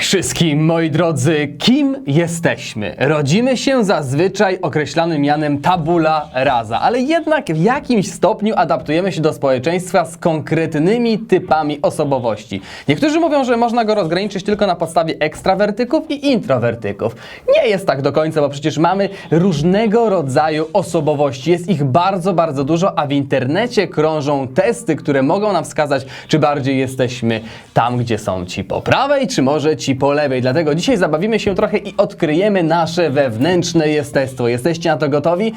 Cześć wszystkim, moi drodzy, kim jesteśmy? Rodzimy się zazwyczaj określanym mianem tabula rasa, ale jednak w jakimś stopniu adaptujemy się do społeczeństwa z konkretnymi typami osobowości. Niektórzy mówią, że można go rozgraniczyć tylko na podstawie ekstrawertyków i introwertyków. Nie jest tak do końca, bo przecież mamy różnego rodzaju osobowości. Jest ich bardzo, bardzo dużo, a w internecie krążą testy, które mogą nam wskazać, czy bardziej jesteśmy tam, gdzie są ci po prawej, czy może ci po lewej. Dlatego dzisiaj zabawimy się trochę i odkryjemy nasze wewnętrzne jestestwo. Jesteście na to gotowi?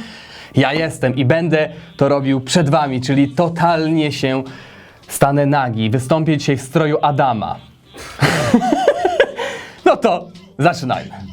Ja jestem i będę to robił przed wami, czyli totalnie się stanę nagi. Wystąpię dzisiaj w stroju Adama. no to zaczynajmy.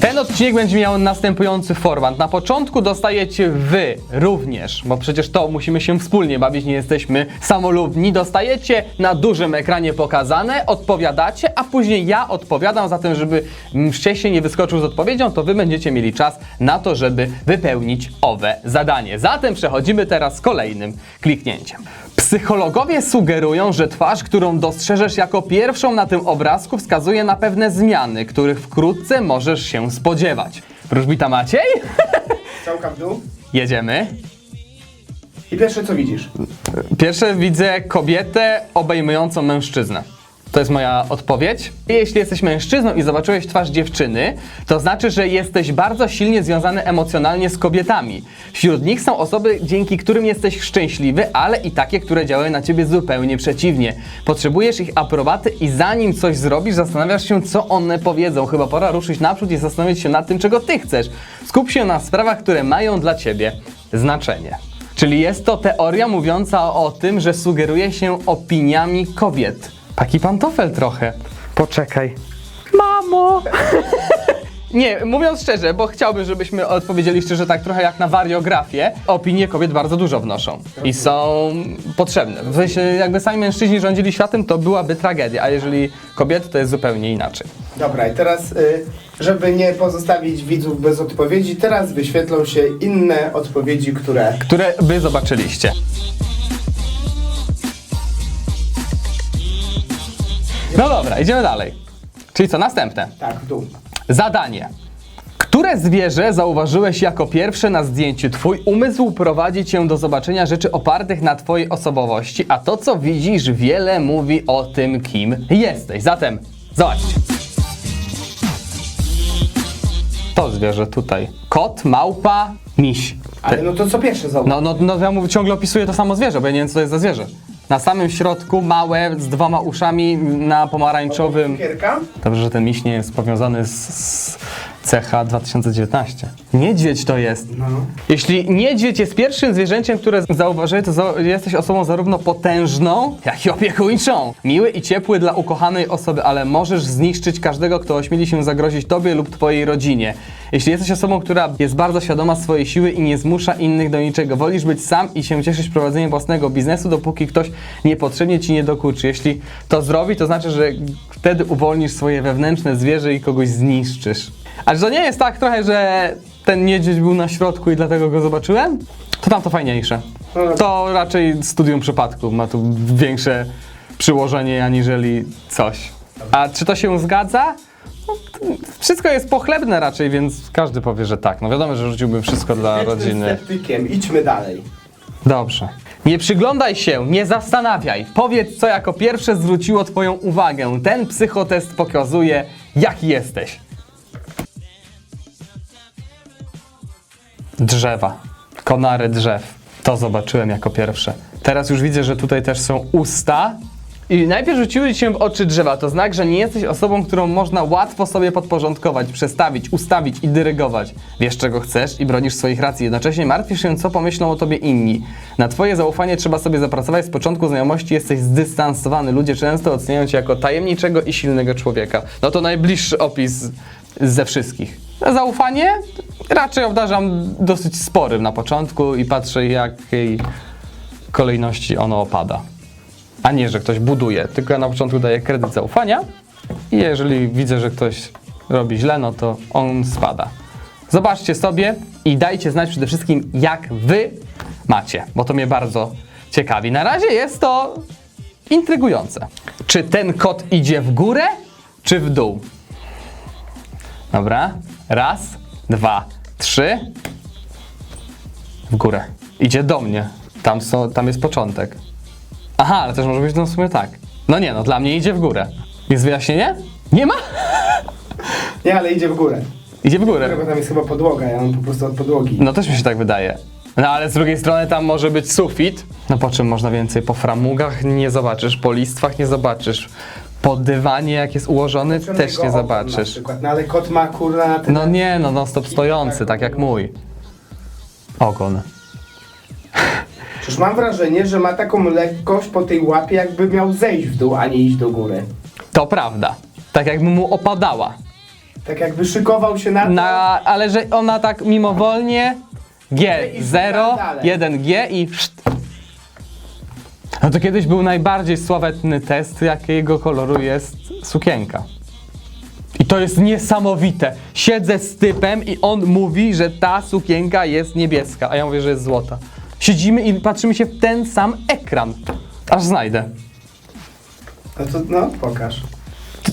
Ten odcinek będzie miał następujący format. Na początku dostajecie wy również, bo przecież to musimy się wspólnie bawić, nie jesteśmy samolubni. Dostajecie na dużym ekranie pokazane, odpowiadacie, a później ja odpowiadam. Zatem, żeby wcześniej nie wyskoczył z odpowiedzią, to wy będziecie mieli czas na to, żeby wypełnić owe zadanie. Zatem przechodzimy teraz z kolejnym kliknięciem. Psychologowie sugerują, że twarz, którą dostrzeżesz jako pierwszą na tym obrazku, wskazuje na pewne zmiany, których wkrótce możesz się spodziewać. Wróżbita Maciej? Całka w dół. Jedziemy. I pierwsze co widzisz? Pierwsze widzę kobietę obejmującą mężczyznę. To jest moja odpowiedź. Jeśli jesteś mężczyzną i zobaczyłeś twarz dziewczyny, to znaczy, że jesteś bardzo silnie związany emocjonalnie z kobietami. Wśród nich są osoby, dzięki którym jesteś szczęśliwy, ale i takie, które działają na ciebie zupełnie przeciwnie. Potrzebujesz ich aprobaty i zanim coś zrobisz, zastanawiasz się, co one powiedzą. Chyba pora ruszyć naprzód i zastanowić się nad tym, czego ty chcesz. Skup się na sprawach, które mają dla ciebie znaczenie. Czyli jest to teoria mówiąca o tym, że sugeruje się opiniami kobiet. Taki pantofel trochę. Poczekaj. Mamo! Nie, mówiąc szczerze, bo chciałbym, żebyśmy odpowiedzieli szczerze tak trochę jak na wariografię, opinie kobiet bardzo dużo wnoszą i są potrzebne. W sensie, jakby sami mężczyźni rządzili światem, to byłaby tragedia, a jeżeli kobiety, to jest zupełnie inaczej. Dobra, i teraz, y, żeby nie pozostawić widzów bez odpowiedzi, teraz wyświetlą się inne odpowiedzi, które... Które wy zobaczyliście. No dobra, idziemy dalej. Czyli co, następne. Tak, w dół. Zadanie. Które zwierzę zauważyłeś jako pierwsze na zdjęciu? Twój umysł prowadzi cię do zobaczenia rzeczy opartych na twojej osobowości, a to, co widzisz, wiele mówi o tym, kim jesteś. Zatem, zobaczcie. To zwierzę tutaj. Kot, małpa, miś. Ale no to co pierwsze zauważ? No, no, no ja mówię, ciągle opisuję to samo zwierzę, bo ja nie wiem, co to jest za zwierzę. Na samym środku, małe, z dwoma uszami, na pomarańczowym... Dobrze, że ten miś nie jest powiązany z, z CH 2019. Niedźwiedź to jest. No. Jeśli niedźwiedź jest pierwszym zwierzęciem, które zauważyłeś, to za- jesteś osobą zarówno potężną, jak i opiekuńczą. Miły i ciepły dla ukochanej osoby, ale możesz zniszczyć każdego, kto ośmieli się zagrozić tobie lub twojej rodzinie. Jeśli jesteś osobą, która jest bardzo świadoma swojej siły i nie zmusza innych do niczego, wolisz być sam i się cieszyć prowadzeniem własnego biznesu, dopóki ktoś niepotrzebnie ci nie dokuczy. Jeśli to zrobi, to znaczy, że wtedy uwolnisz swoje wewnętrzne zwierzę i kogoś zniszczysz. Ale to nie jest tak trochę, że ten niedźwiedź był na środku i dlatego go zobaczyłem? To tam to fajniejsze. To raczej studium przypadku ma tu większe przyłożenie aniżeli coś. A czy to się zgadza? No, to wszystko jest pochlebne raczej, więc każdy powie, że tak. No wiadomo, że rzuciłbym wszystko dla Jestem rodziny. sceptykiem, idźmy dalej. Dobrze. Nie przyglądaj się, nie zastanawiaj. Powiedz, co jako pierwsze zwróciło Twoją uwagę. Ten psychotest pokazuje, jaki jesteś. Drzewa. Konary drzew. To zobaczyłem jako pierwsze. Teraz już widzę, że tutaj też są usta. I najpierw rzuciły ci się w oczy drzewa. To znak, że nie jesteś osobą, którą można łatwo sobie podporządkować, przestawić, ustawić i dyrygować. Wiesz, czego chcesz i bronisz swoich racji. Jednocześnie martwisz się, co pomyślą o tobie inni. Na twoje zaufanie trzeba sobie zapracować. Z początku znajomości jesteś zdystansowany. Ludzie często oceniają cię jako tajemniczego i silnego człowieka. No to najbliższy opis ze wszystkich. Zaufanie raczej obdarzam dosyć sporym na początku i patrzę, jakiej kolejności ono opada. A nie, że ktoś buduje, tylko ja na początku daję kredyt zaufania i jeżeli widzę, że ktoś robi źle, no to on spada. Zobaczcie sobie i dajcie znać przede wszystkim, jak wy macie, bo to mnie bardzo ciekawi. Na razie jest to intrygujące. Czy ten kot idzie w górę, czy w dół? Dobra, raz, dwa, trzy. W górę. Idzie do mnie. Tam, są, tam jest początek. Aha, ale też może być no w sumie tak. No nie, no dla mnie idzie w górę. Jest wyjaśnienie? Nie ma? Nie, ale idzie w górę. Idzie w górę. Bo tam jest chyba podłoga, ja mam po prostu od podłogi. No też mi się tak wydaje. No ale z drugiej strony tam może być sufit. No po czym można więcej? Po framugach nie zobaczysz, po listwach nie zobaczysz. Po dywanie jak jest ułożony Znaczy, też nie Na zobaczysz. przykład. No ale kot ma na tyle. No nie, no non stop stojący, tak jak mój. Ogon. Przecież mam wrażenie, że ma taką lekkość po tej łapie, jakby miał zejść w dół, a nie iść do góry. To prawda. Tak jakby mu opadała. Tak jakby szykował się na to. Na, ale że ona tak mimowolnie G, I 0, dalej. 1G i wszt. No to kiedyś był najbardziej sławetny test, jakiego koloru jest sukienka. I to jest niesamowite. Siedzę z typem i on mówi, że ta sukienka jest niebieska, a ja mówię, że jest złota. Siedzimy i patrzymy się w ten sam ekran. Aż znajdę. No to no, pokaż.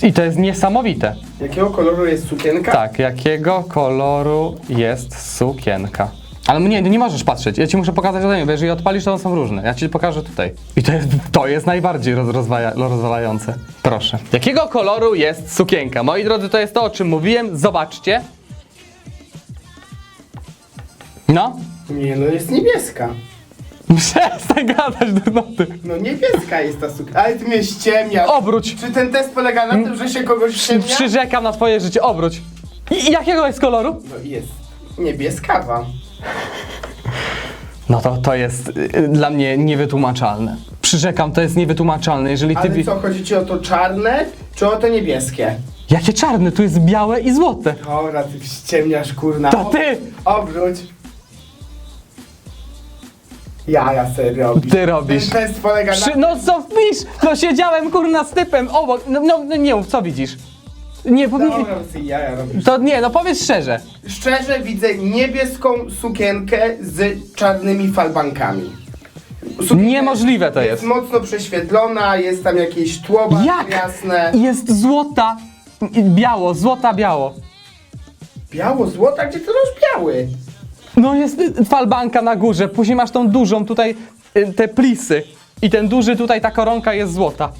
I to jest niesamowite. Jakiego koloru jest sukienka? Tak, jakiego koloru jest sukienka? Ale nie, nie możesz patrzeć, ja ci muszę pokazać ode mnie, bo jeżeli odpalisz, to one są różne. Ja ci pokażę tutaj. I to jest, to jest najbardziej roz, rozwaja, rozwalające. Proszę. Jakiego koloru jest sukienka? Moi drodzy, to jest to, o czym mówiłem. Zobaczcie. No. Nie, no jest niebieska. Przestań gadać durnoty. No niebieska jest ta sukienka. Ale ty mnie ściemniasz. Obróć. Czy ten test polega na tym, że się kogoś ściemnia? Przyrzekam na twoje życie, obróć. I, i jakiego jest koloru? No jest niebieskawa. No to, to jest y, dla mnie niewytłumaczalne. Przyrzekam, to jest niewytłumaczalne. Jeżeli ty... Ale wi- co, chodzi ci o to czarne, czy o to niebieskie? Jakie czarne, tu jest białe i złote. Dobra, ty ściemniasz, kurna. To ty! Obróć. Ja, ja sobie robisz. Ty robisz. Ten test polega na... Przy, no co wpisz? No siedziałem kurna z typem obok. No, no, no nie mów, co widzisz? Nie, robisz. to nie, no powiedz szczerze. Szczerze widzę niebieską sukienkę z czarnymi falbankami. Sukienka Niemożliwe to jest. jest. mocno prześwietlona, jest tam jakieś tło bardzo Jak? jasne. Jest złota, biało, złota, biało. Biało, złota, gdzie ty masz biały? No jest y, falbanka na górze, później masz tą dużą tutaj, y, te plisy. I ten duży tutaj, ta koronka jest złota.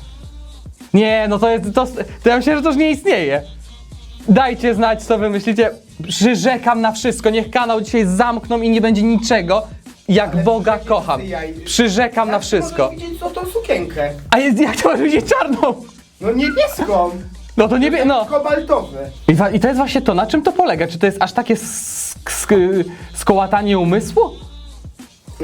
Nie, no to jest, to, to ja myślę, że to już nie istnieje. Dajcie znać, co wy myślicie. Przyrzekam na wszystko. Niech kanał dzisiaj zamkną i nie będzie niczego. Jak Ale Boga przecież kocham. ty jaj- Przyrzekam na wszystko. możesz widzieć co tą sukienkę? A jest, jak to masz widzieć czarną? No niebieską. No to nie wiem, no. Kobaltowy. I, wa- I to jest właśnie to, na czym to polega? Czy to jest aż takie sk- sk- skołatanie umysłu?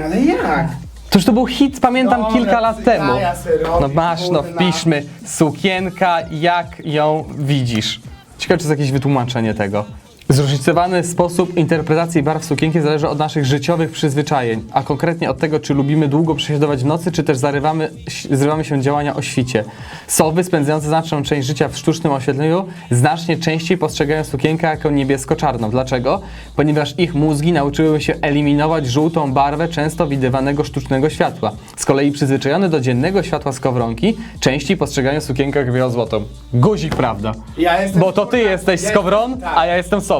Ale jak? Toż to był hit, pamiętam, Dobra, kilka lat temu. se No masz, no kurna. wpiszmy. Sukienka, jak ją widzisz. Ciekawe, czy jest jakieś wytłumaczenie tego. Zróżnicowany sposób interpretacji barw sukienki zależy od naszych życiowych przyzwyczajeń, a konkretnie od tego, czy lubimy długo przesiadować w nocy, czy też zarywamy, zrywamy się działania o świcie. Sowy spędzające znaczną część życia w sztucznym oświetleniu znacznie częściej postrzegają sukienkę jako niebiesko-czarną. Dlaczego? Ponieważ ich mózgi nauczyły się eliminować żółtą barwę często widywanego sztucznego światła. Z kolei przyzwyczajone do dziennego światła skowronki częściej postrzegają sukienkę jak białozłotą. Guzik, prawda? Ja jestem Bo to ty jesteś skowron, a ja jestem sowa.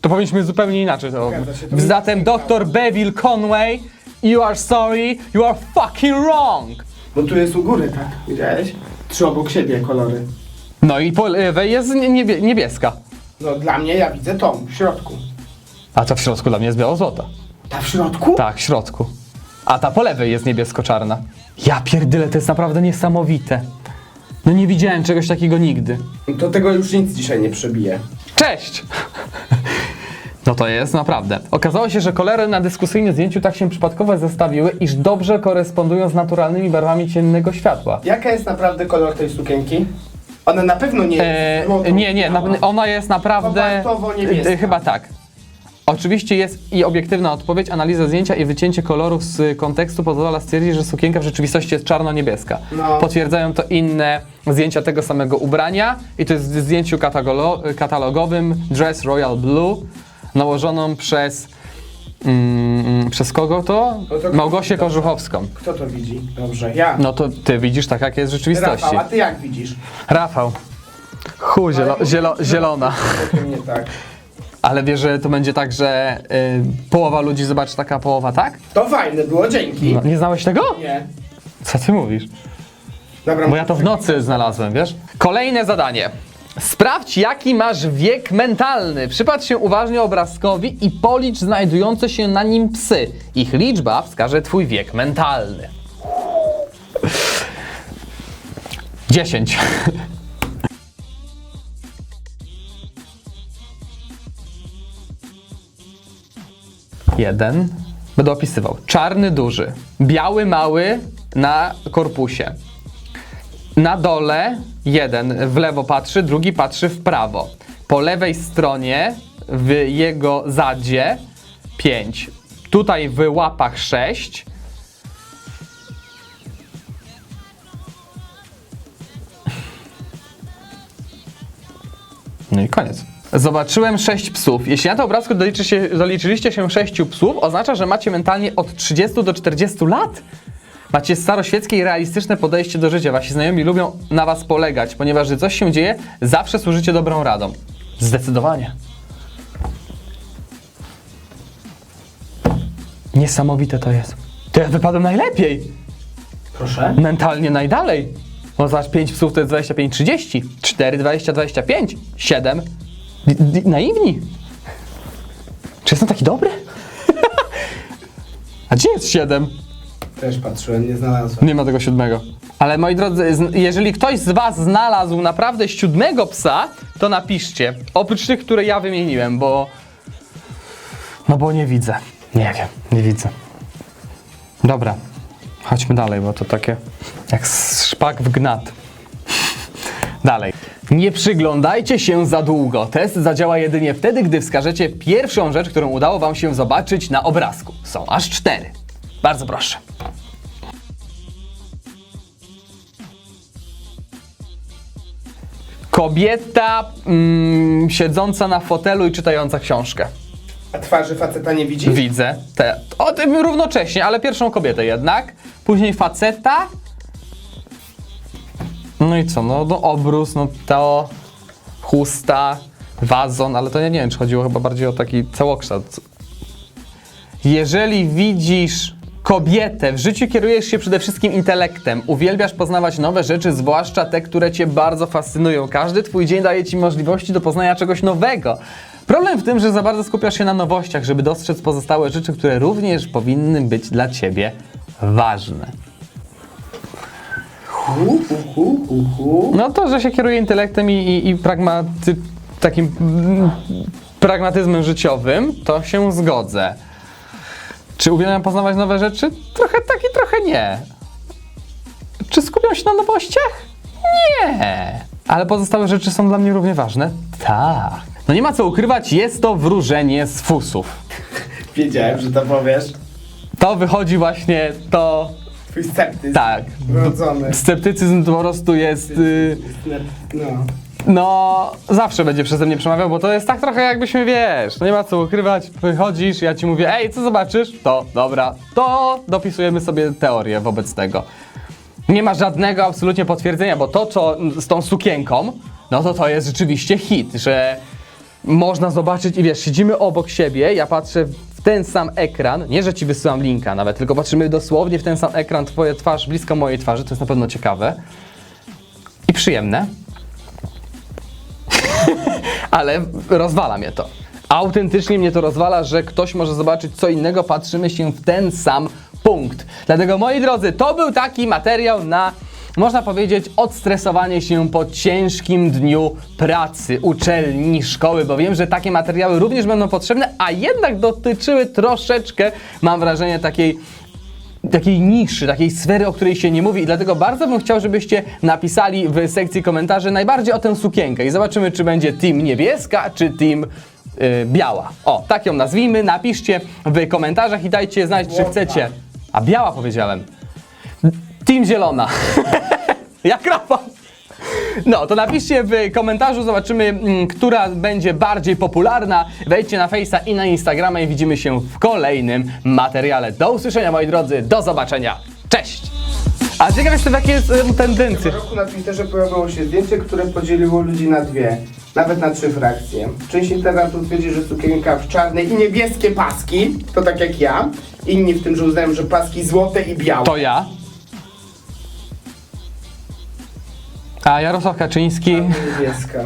To powinniśmy zupełnie inaczej to Zgadza się, to Zatem dr Beville Conway, you are sorry, you are fucking wrong. Bo tu jest u góry, tak? Widziałeś? Trzy obok siebie kolory. No i po lewej jest niebie, niebieska. No dla mnie ja widzę tą, w środku. A ta w środku dla mnie jest biało-złota. Ta w środku? Tak, w środku. A ta po lewej jest niebiesko-czarna. Ja pierdyle, to jest naprawdę niesamowite. No nie widziałem czegoś takiego nigdy. To tego już nic dzisiaj nie przebije. Cześć! No to jest naprawdę. Okazało się, że kolory na dyskusyjnym zdjęciu tak się przypadkowo zestawiły, iż dobrze korespondują z naturalnymi barwami ciennego światła. Jaka jest naprawdę kolor tej sukienki? Ona na pewno nie jest E, złotą nie, nie, na, ona jest naprawdę. Kobaltowo-niebieska. e, Chyba tak. Oczywiście jest i obiektywna odpowiedź, analiza zdjęcia i wycięcie kolorów z kontekstu pozwala stwierdzić, że sukienka w rzeczywistości jest czarno-niebieska. No. Potwierdzają to inne zdjęcia tego samego ubrania i to jest w zdjęciu katagolo- katalogowym Dress Royal Blue nałożoną przez Mm, przez kogo to? No to- Małgosię Korzuchowską. Kto to widzi? Dobrze, ja. No to ty widzisz tak, jak jest w rzeczywistości. Rafał, a ty jak widzisz? Rafał. Chu, zielo, zielo, zielona. Całkiem nie tak. Ale wiesz, że to będzie tak, że y, połowa ludzi zobaczy taka, połowa tak? To fajne było, dzięki. No, nie znałeś tego? Nie. Co ty mówisz? Dobra, Bo ja to w nocy znalazłem, wiesz? Kolejne zadanie. Sprawdź, jaki masz wiek mentalny. Przypatrz się uważnie obrazkowi i policz znajdujące się na nim psy. Ich liczba wskaże twój wiek mentalny. 10. Jeden. Będę opisywał. Czarny duży, biały mały na korpusie. Na dole jeden w lewo patrzy, drugi patrzy w prawo. Po lewej stronie w jego zadzie 5. Tutaj w łapach 6. No i koniec. Zobaczyłem 6 psów. Jeśli na tym obrazku doliczy się, doliczyliście się 6 psów, oznacza, że macie mentalnie od 30 do 40 lat. Macie staroświeckie i realistyczne podejście do życia. Wasi znajomi lubią na was polegać, ponieważ gdy coś się dzieje, zawsze służycie dobrą radą. Zdecydowanie. Niesamowite to jest. To ja wypadłem najlepiej. Proszę. Mentalnie najdalej. Bo zobacz, 5 psów to jest 25, 30. 4, 20, 25. 7. D- d- naiwni. Czy jestem taki dobry? A gdzie jest 7? Też patrzyłem, nie znalazłem. Nie ma tego siódmego. Ale moi drodzy, jeżeli ktoś z Was znalazł naprawdę siódmego psa, to napiszcie. Oprócz tych, które ja wymieniłem, bo. No bo nie widzę. Nie wiem, nie widzę. Dobra, chodźmy dalej, bo to takie jak szpak w gnat. Dalej. Nie przyglądajcie się za długo. Test zadziała jedynie wtedy, gdy wskażecie pierwszą rzecz, którą udało Wam się zobaczyć na obrazku. Są aż cztery. Bardzo proszę. Kobieta mm, siedząca na fotelu i czytająca książkę. A twarzy faceta nie widzisz? Widzę. Te, o, tym równocześnie, ale pierwszą kobietę jednak. Później faceta. No i co? No, no obrus, no to chusta, wazon, ale to ja nie wiem, czy chodziło chyba bardziej o taki całokształt. Jeżeli widzisz kobietę, w życiu kierujesz się przede wszystkim intelektem, uwielbiasz poznawać nowe rzeczy, zwłaszcza te, które cię bardzo fascynują. Każdy twój dzień daje ci możliwości do poznania czegoś nowego. Problem w tym, że za bardzo skupiasz się na nowościach, żeby dostrzec pozostałe rzeczy, które również powinny być dla ciebie ważne. Hu, hu, hu. No to, że się kieruje intelektem i, i, i pragmaty, takim mm, pragmatyzmem życiowym, to się zgodzę. Czy uwielbiam poznawać nowe rzeczy? Trochę tak i trochę nie. Czy skupiam się na nowościach? Nie. Ale pozostałe rzeczy są dla mnie równie ważne? Tak. No nie ma co ukrywać, jest to wróżenie z fusów. Wiedziałem, że to powiesz. To wychodzi właśnie to... Twój sceptyzm. Tak. Wrodzony. Sceptycyzm po prostu jest... y, No. No, zawsze będzie przeze mnie przemawiał, bo to jest tak trochę jakbyśmy, wiesz, no nie ma co ukrywać, wychodzisz, ja ci mówię, ej, co zobaczysz? To, dobra, to dopisujemy sobie teorię wobec tego. Nie ma żadnego absolutnie potwierdzenia, bo to, co z tą sukienką, no to to jest rzeczywiście hit, że można zobaczyć i wiesz, siedzimy obok siebie, ja patrzę w ten sam ekran, nie, że ci wysyłam linka nawet, tylko patrzymy dosłownie w ten sam ekran, twoja twarz blisko mojej twarzy, to jest na pewno ciekawe i przyjemne ale rozwala mnie to. Autentycznie mnie to rozwala, że ktoś może zobaczyć co innego, patrzymy się w ten sam punkt. Dlatego moi drodzy, to był taki materiał na można powiedzieć odstresowanie się po ciężkim dniu pracy, uczelni, szkoły, bo wiem, że takie materiały również będą potrzebne, a jednak dotyczyły troszeczkę, mam wrażenie, takiej takiej niszy, takiej sfery, o której się nie mówi i dlatego bardzo bym chciał, żebyście napisali w sekcji komentarzy najbardziej o tę sukienkę i zobaczymy, czy będzie team niebieska, czy team yy, biała. O, tak ją nazwijmy, napiszcie w komentarzach i dajcie znać, czy chcecie. A biała powiedziałem. Team zielona. Jak Rafał. No, to napiszcie w komentarzu, zobaczymy, mm, która będzie bardziej popularna. Wejdźcie na Face'a i na Instagrama i widzimy się w kolejnym materiale. Do usłyszenia, moi drodzy, do zobaczenia. Cześć! A ciekaw jestem, jakie jest em, W tendencje. roku na Twitterze pojawiło się zdjęcie, które podzieliło ludzi na dwie, nawet na trzy frakcje. Część internautów twierdzi, że sukienka w czarne i niebieskie paski, to tak jak ja. Inni w tym, że uznają, że paski złote i białe. To ja. A Jarosław Kaczyński. Niebieska.